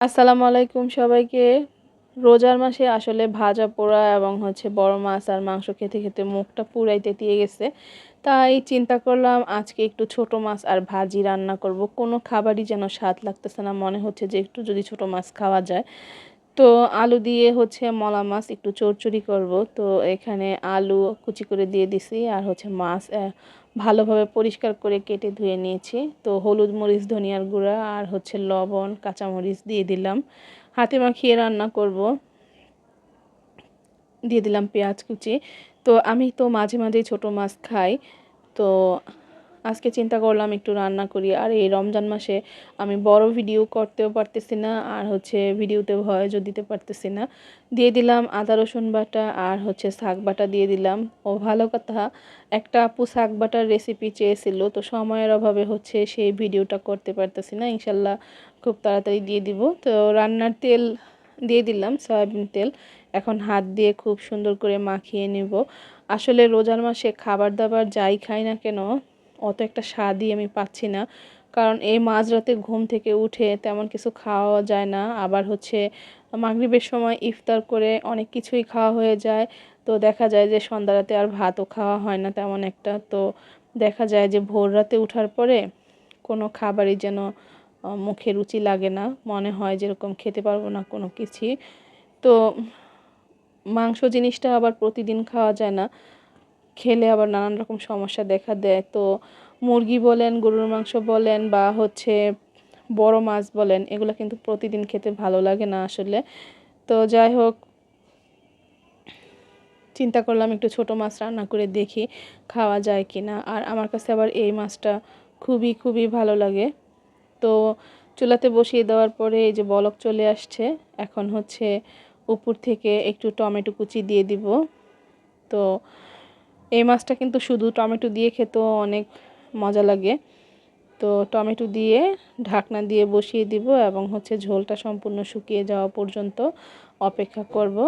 আসসালামু আলাইকুম সবাইকে। রোজার মাসে আসলে ভাজা পোড়া এবং হচ্ছে বড় মাছ আর মাংস খেতে খেতে মুখটা পুরাই তেতিয়ে গেছে। তাই চিন্তা করলাম আজকে একটু ছোট মাছ আর ভাজি রান্না করব। কোনো খাবারই যেন স্বাদ লাগতেছে না, মনে হচ্ছে যে একটু যদি ছোট মাছ খাওয়া যায়। তো আলু দিয়ে হচ্ছে মলা মাছ একটু চড়চড়ি করব। তো এখানে আলু কুচি করে দিয়ে দিছি আর হচ্ছে মাছ ভালোভাবে পরিষ্কার করে কেটে ধুয়ে নিয়েছি। তো হলুদ মরিচ, ধনিয়ার গুঁড়া আর হচ্ছে লবণ, কাঁচামরিচ দিয়ে দিলাম। হাতে মাখিয়ে রান্না করব। দিয়ে দিলাম পেঁয়াজ কুচি। তো আমি তো মাঝে মাঝেই ছোট মাছ খাই। তো আজকে চিন্তা করলাম একটু রান্না করি। আর এই রমজান মাসে আমি বড় ভিডিও করতেও পারতেছি না, আর হচ্ছে ভিডিওতে ভয়েসও দিতে পারতেছি না। দিয়ে দিলাম আদা, রসুন বাটা আর হচ্ছে শাক বাটা দিয়ে দিলাম। ও ভালো কথা, একটা আপু শাক বাটার রেসিপি চেয়েছিল, তো সময়ের অভাবে হচ্ছে সেই ভিডিওটা করতে পারতেছি না। ইনশাল্লাহ খুব তাড়াতাড়ি দিয়ে দিব। তো রান্নার তেল দিয়ে দিলাম, সয়াবিন তেল। এখন হাত দিয়ে খুব সুন্দর করে মাখিয়ে নেব। আসলে রোজার মাসে খাবার দাবার যাই খাই না কেন অত একটা স্বাদই আমি পাচ্ছি না। কারণ এই মাঝরাতে ঘুম থেকে উঠে তেমন কিছু খাওয়া যায় না। আবার হচ্ছে মাগরিবের সময় ইফতার করে অনেক কিছুই খাওয়া হয়ে যায়। তো দেখা যায় যে সন্ধ্যা রাতে আর ভাতও খাওয়া হয় না তেমন একটা। তো দেখা যায় যে ভোর রাতে উঠার পরে কোনো খাবারই যেন মুখে রুচি লাগে না। মনে হয় যেরকম খেতে পারব না কোনো কিছুই। তো মাংস জিনিসটা আবার প্রতিদিন খাওয়া যায় না। খেলে আবার নানান রকম সমস্যা দেখা দেয়। তো মুরগি বলেন, গরুর মাংস বলেন বা হচ্ছে বড় মাছ বলেন, এগুলো কিন্তু প্রতিদিন খেতে ভালো লাগে না আসলে। তো যাই হোক, চিন্তা করলাম একটু ছোট মাছ রান্না করে দেখি খাওয়া যায় কি না আর আমার কাছে আবার এই মাছটা খুবই খুবই ভালো লাগে। তো চুলাতে বসিয়ে দেওয়ার পরে এই যে বলক চলে আসছে, এখন হচ্ছে উপর থেকে একটু টমেটো কুচি দিয়ে দিব। তো এই মাছটা কিন্তু শুধু টমেটো দিয়ে খেতেও অনেক মজা লাগে। তো টমেটো দিয়ে ঢাকনা দিয়ে বসিয়ে দিব এবং হচ্ছে ঝোলটা সম্পূর্ণ শুকিয়ে যাওয়া পর্যন্ত অপেক্ষা করব।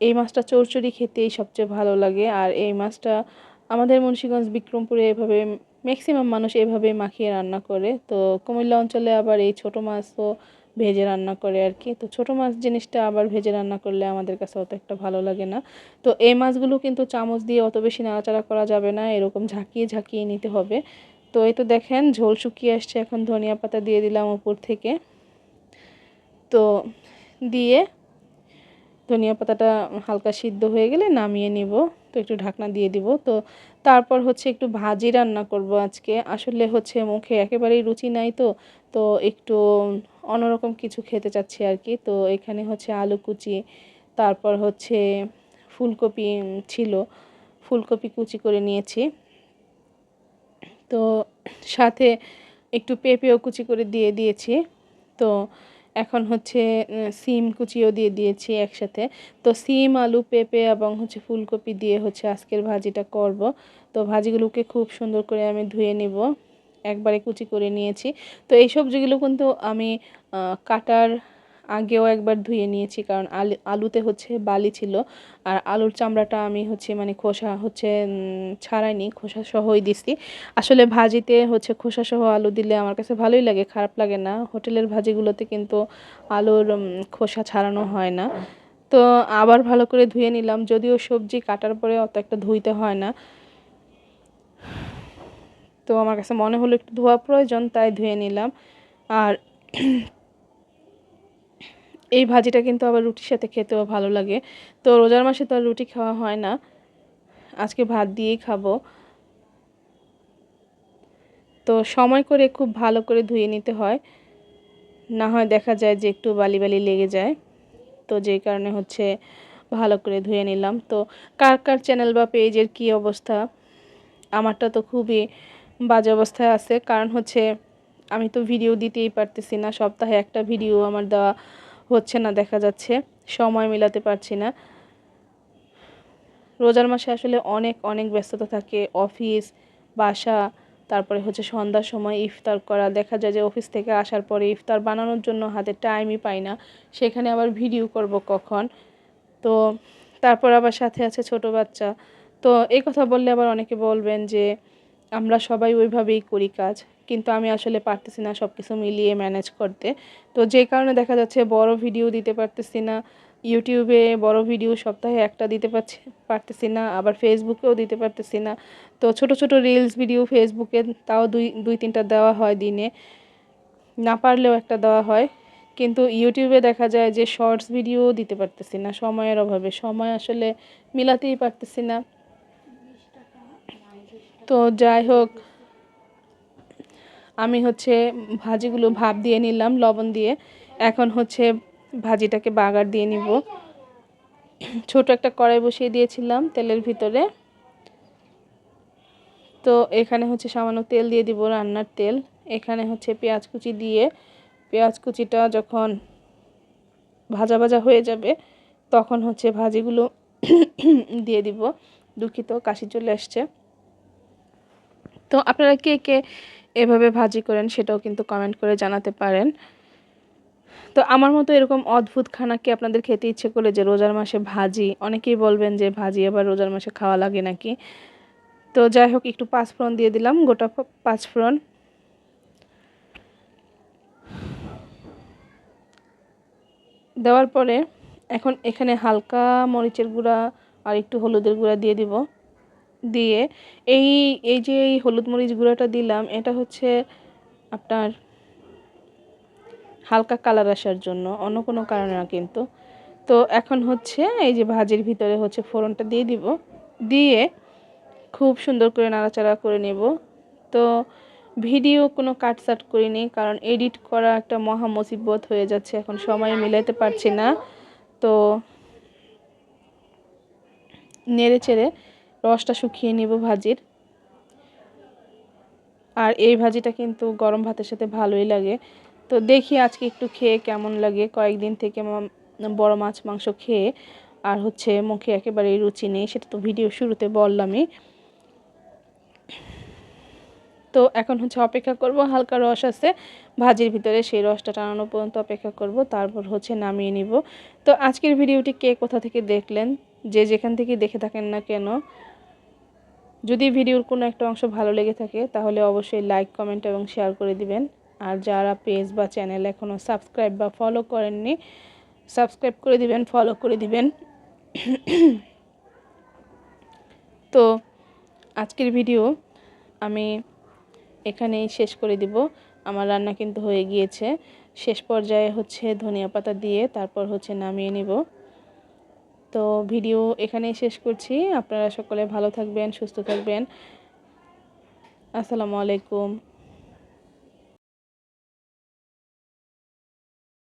এই মাছটা চৌচড়ি খেতেই সবচেয়ে ভালো লাগে। আর এই মাছটা আমাদের মুন্সীগঞ্জ, বিক্রমপুরে এভাবে ম্যাক্সিমাম মানুষ এভাবে মাখিয়ে রান্না করে। তো কুমিল্লা অঞ্চলে আবার এই ছোটো মাছও ভেজে রান্না করে আর কি। তো ছোটো মাছ জিনিসটা আবার ভেজে রান্না করলে আমাদের কাছে অত একটা ভালো লাগে না। তো এই মাছগুলো কিন্তু চামচ দিয়ে অত বেশি নাড়াচাড়া করা যাবে না, এরকম ঝাঁকিয়ে ঝাঁকিয়ে নিতে হবে। তো এই তো দেখেন, ঝোল শুকিয়ে আসছে, এখন ধনিয়া পাতা দিয়ে দিলাম উপর থেকে। তো দিয়ে ধনিয়া পাতাটা হালকা সিদ্ধ হয়ে গেলে নামিয়ে নিব, তো একটু ঢাকনা দিয়ে দিব। তো তারপর হচ্ছে একটু ভাজি রান্না করব আজকে। আসলে হচ্ছে মুখে একেবারেই রুচি নাই তো তো একটু অন্যরকম কিছু খেতে চাচ্ছি আর কি। তো এখানে হচ্ছে আলু কুচি, তারপর হচ্ছে ফুলকপি ছিল, ফুলকপি কুচি করে নিয়েছি। তো সাথে একটু পেঁপেও কুচি করে দিয়ে দিয়েছি। তো এখন হচ্ছে সিম কুচিও দিয়ে দিয়েছি একসাথে। তো সিম, আলু, পেঁপে এবং হচ্ছে ফুলকপি দিয়ে হচ্ছে আজকের ভাজিটা করব। তো ভাজিগুলোকে খুব সুন্দর করে আমি ধুয়ে নিব। একবারে কুচি করে নিয়েছি। তো এই সবজিগুলো কিন্তু আমি কাটার আগেও একবার ধুয়ে নিয়েছি কারণ আলু, আলুতে হচ্ছে বালি ছিল। আর আলুর চামড়াটা আমি হচ্ছে মানে খোসা হচ্ছে ছাড়াইনি, খোসা সহই দিছি। আসলে ভাজিতে হচ্ছে খোসা সহ আলু দিলে আমার কাছে ভালোই লাগে, খারাপ লাগে না। হোটেলের ভাজিগুলোতে কিন্তু আলুর খোসা ছাড়ানো হয় না। তো আবার ভালো করে ধুয়ে নিলাম। যদিও সবজি কাটার পরে অত একটা ধুইতে হয় না। তো আমার কাছে মনে হলো একটু ধোয়া প্রয়োজন, তাই ধুয়ে নিলাম। আর এই ভাজিটা কিন্তু আবার রুটির সাথে খেতেও ভালো লাগে। তো রোজার মাসে তো আর রুটি খাওয়া হয় না। আজকে ভাত দিয়েই খাব। তো সময় করে খুব ভালো করে ধুয়ে নিতে হয়। না হয় দেখা যায় যে একটু বালি বালি লেগে যায়। তো যেই কারণে হচ্ছে ভালো করে ধুয়ে নিলাম। তো কার কার চ্যানেল বা পেজের কি অবস্থা? আমারটা তো খুবই বাজে অবস্থায় আছে। কারণ হচ্ছে, আমি তো ভিডিও দিতেই পারতেছি না, সপ্তাহে একটা ভিডিও আমার দেওয়া হচ্ছে না, দেখা যাচ্ছে। সময় মেলাতে পারছি না। রোজার মাসে আসলে অনেক অনেক ব্যস্ততা থাকে। অফিস, বাসা, তারপরে হচ্ছে সন্ধ্যার সময় ইফতার করা। দেখা যায় যে অফিস থেকে আসার পরে ইফতার বানানোর জন্য হাতে টাইমই পাই না। সেখানে আবার ভিডিও করব কখন? তো তারপর আবার সাথে আছে ছোট বাচ্চা। তো এই কথা বললে আবার অনেকে বলবেন যে আমরা সবাই ওইভাবেই করি কাজ, কিন্তু আমি আসলে পারতেছি না সব কিছু মিলিয়ে ম্যানেজ করতে। তো যে কারণে দেখা যাচ্ছে বড় ভিডিও দিতে পারতেছি না ইউটিউবে বড় ভিডিও সপ্তাহে একটা দিতে পারছি, পারতেছি না, আবার ফেসবুকেও দিতে পারতেছি না। তো ছোট ছোট রিলস ভিডিও ফেসবুকে তাও দুই দুই তিনটা দেওয়া হয় দিনে। না পারলেও একটা দেওয়া হয়, কিন্তু ইউটিউবে দেখা যায় যে শর্টস ভিডিও দিতে পারতেছি না সময়ের অভাবে। সময় আসলে মিলাতেই পারতেছি না। তো যাই হোক, আমি হচ্ছে ভাজিগুলো ভাপ দিয়ে নিলাম, লবণ দিয়ে। এখন হচ্ছে ভাজিটাকে বাগার দিয়ে নিব। ছোট একটা কড়াই বসিয়ে দিয়েছিলাম তেলের ভিতরে। তো এখানে হচ্ছে সামান্য তেল দিয়ে দিব রান্নার তেল। এখানে হচ্ছে পেঁয়াজ কুচি দিয়ে, পেঁয়াজ কুচিটা যখন ভাজা ভাজা হয়ে যাবে, তখন হচ্ছে ভাজিগুলো দিয়ে দিব। দুঃখিত, কাশি চলে আসছে। তো আপনারা কে কে এভাবে ভাজি করেন সেটাও কিন্তু কমেন্ট করে জানাতে পারেন। তো আমার মতো এরকম অদ্ভুত খানা কি আপনাদের খেতে ইচ্ছে করে যে রোজার মাসে ভাজি? অনেকেই বলবেন যে ভাজি আবার রোজার মাসে খাওয়া লাগে নাকি? তো যাই হোক, একটু পাঁচফোড়ন দিয়ে দিলাম, গোটা পাঁচফোড়ন। দেওয়ার পরে এখন এখানে হালকা মরিচের গুঁড়া আর একটু হলুদের গুঁড়া দিয়ে দিব। দিয়ে এই এই যে এই হলুদ মরিচ গুঁড়াটা দিলাম, এটা হচ্ছে আপনার হালকা কালার আসার জন্য, অন্য কোনো কারণে না কিন্তু। তো এখন হচ্ছে এই যে ভাজির ভিতরে হচ্ছে ফোড়নটা দিয়ে দিব, দিয়ে খুব সুন্দর করে নাড়াচাড়া করে নেব। তো ভিডিও কোনো কাটসাট করিনি, কারণ এডিট করা একটা মহা মুসিবত হয়ে যাচ্ছে, এখন সময় মিলাইতে পারছি না। তো নেড়ে চেড়ে রসটা শুকিয়ে নেব ভাজির। আর এই ভাজিটা কিন্তু গরম ভাতের সাথে ভালোই লাগে। তো দেখি আজকে একটু খেয়ে কেমন লাগে। কয়েকদিন থেকে বড় মাছ মাংস খেয়ে আর হচ্ছে মুখে একেবারেই রুচি নেই, সেটা তো ভিডিও শুরুতে বললামই। তো এখন হচ্ছে অপেক্ষা করব, হালকা রস আছে, ভাজির ভিতরে সেই রসটা টানানো পর্যন্ত অপেক্ষা করব, তারপর হচ্ছে নামিয়ে নিব। তো আজকের ভিডিওটি কে কোথা থেকে দেখলেন? যে যেখান থেকে দেখে থাকেন না কেন যদি ভিডিওর কোনো একটা অংশ ভালো লেগে থাকে, তাহলে অবশ্যই লাইক কমেন্ট এবং শেয়ার করে দিবেন। আর যারা পেজ বা চ্যানেল এখনও সাবস্ক্রাইব বা ফলো করেননি সাবস্ক্রাইব করে দিবেন ফলো করে দিবেন। তো আজকের ভিডিও আমি এখানেই শেষ করে দিব। আমার রান্না কিন্তু হয়ে গিয়েছে। শেষ পর্যায়ে হচ্ছে ধনিয়া পাতা দিয়ে, তারপর হচ্ছে নামিয়ে নিব। তো ভিডিও এখানেই শেষ করছি। আপনারা সকলে ভালো থাকবেন সুস্থ থাকবেন। আসসালামু আলাইকুম।